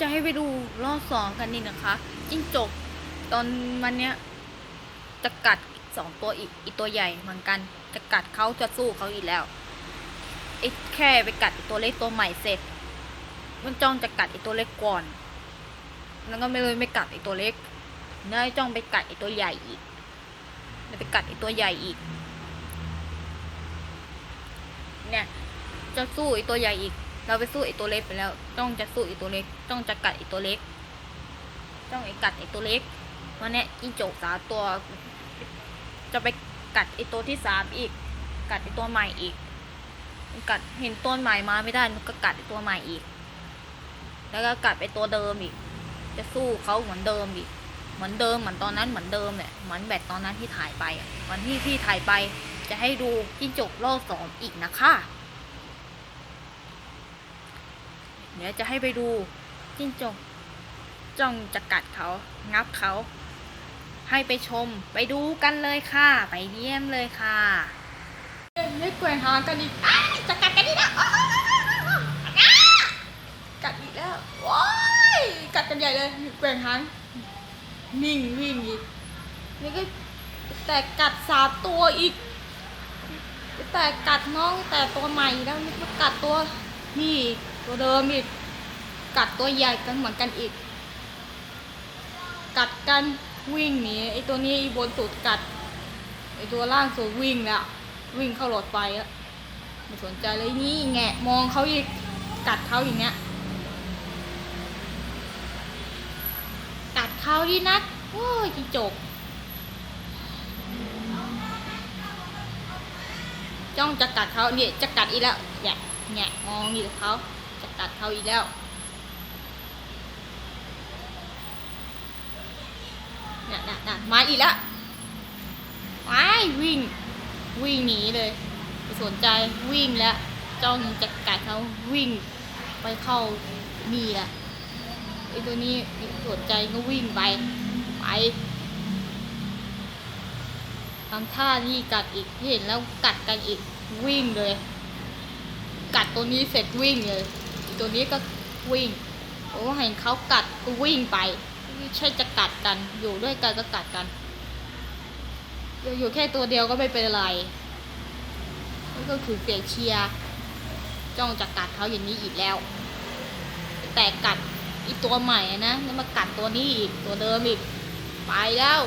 จะให้ไปดูรอบสองกันนี่นะคะจิ้งจกตอนวันเนี้ยจะกัดสองตัวอีกอีกตัวใหญ่เหมือนกัน จะกัดเขาจะสู้เขาอีกแล้วไอ้แค่ไปกัดตัวเล็กตัวใหม่เสร็จ มันจ้องจะกัดไอ้ตัวเล็กก่อน แล้วก็ไม่เลยไม่กัดไอ้ตัวเล็กแล้วไอ้จ้องไปกัดไอ้ตัวใหญ่อีกไปกัดไอ้ตัวใหญ่อีก เนี่ย จะสู้ไอ้ตัวใหญ่อีก เราไปสู้ไอ้ตัวเล็กไปแล้ว ต้องจะสู้ไอ้ตัวเล็ก ต้องจะกัดไอ้ตัวเล็ก ต้องไอ้กัดไอ้ตัวเล็กวันนี้ยจิ้งจกสามตัว จะไปกัดไอ้ตัวที่สามอีก กัดไอ้ตัวใหม่อีก กัดเห็นตัวใหม่มาไม่ได้มันก็กัดไอ้ตัวใหม่อีก แล้วก็กัดไปตัวเดิมอีก จะสู้เขาเหมือนเดิมอีก เหมือนเดิมเหมือนตอนนั้นเหมือนเดิมเนี่ยเหมือนแบตตอนนั้นที่ถ่ายไปวันที่พี่ถ่ายไปจะให้ดูจิ้งจกรอบสองอีกนะคะ เดี๋ยวจะให้ไปดูจิ้งจกจ้องจะกัดเขา งับเขา ให้ไปชม ไปดูกันเลยค่ะ ไปเยี่ยมเลยค่ะไม่แกว่งหางกันอีกจะกัดกันอีกแล้วกัดอีกแล้วว้ยกัดกันใหญ่เลยแกว่งหางนิ่งวิ่งอีกนี่ก็แต่กัดสามตัวอีก แต่กัดน้องแต่ตัวใหม่แล้วนี่ก็กัดตัวนี่ ตัวเดิมอีก กัดตัวใหญ่กันเหมือนกันอีก กัดกันวิ่งหนีไอตัวนี้บนสุดกัดไอตัวล่างสุดวิ่งแล้ววิ่งเข้าหลอดไฟแล้วไม่สนใจเลยนี่แงะมองเขาอีกกัดเขาอย่างเงี้ยกัดเขาดีนักโอ้ยจิงจกจ้องจะกัดเขาเนี่ยจะกัดอีกแล้วแงะแงะมองอยู่เขา จะกัดเขาอีกแล้ว น่ะน่ะน่ะมาอีกแล้วว้ายวิ่ง วิ่งหนีเลยไม่สนใจวิ่งแล้วจ้องจะกัดเขาวิ่ง ไปเข้านี่แหละไอ้ตัวนี้สนใจก็วิ่งไป ไปทำท่านี่กัดอีกเห็นแล้วกัดกันอีกวิ่งเลย กัดตัวนี้เสร็จวิ่งเลย ตัวนี้ก็วิ่ง โอ้เห็นเขากัดก็วิ่งไปไม่ใช่จะกัดกัน อยู่ด้วยกันก็กัดกันอยู่แค่ตัวเดียวก็ไม่เป็นไรนี่ก็คือเสียงเชียจ้องจะกัดเขาอย่างนี้อีกแล้ว แต่กัดอีตัวใหม่อะนะแล้วมากัดตัวนี้อีกตัวเดิมอีก ไปแล้ว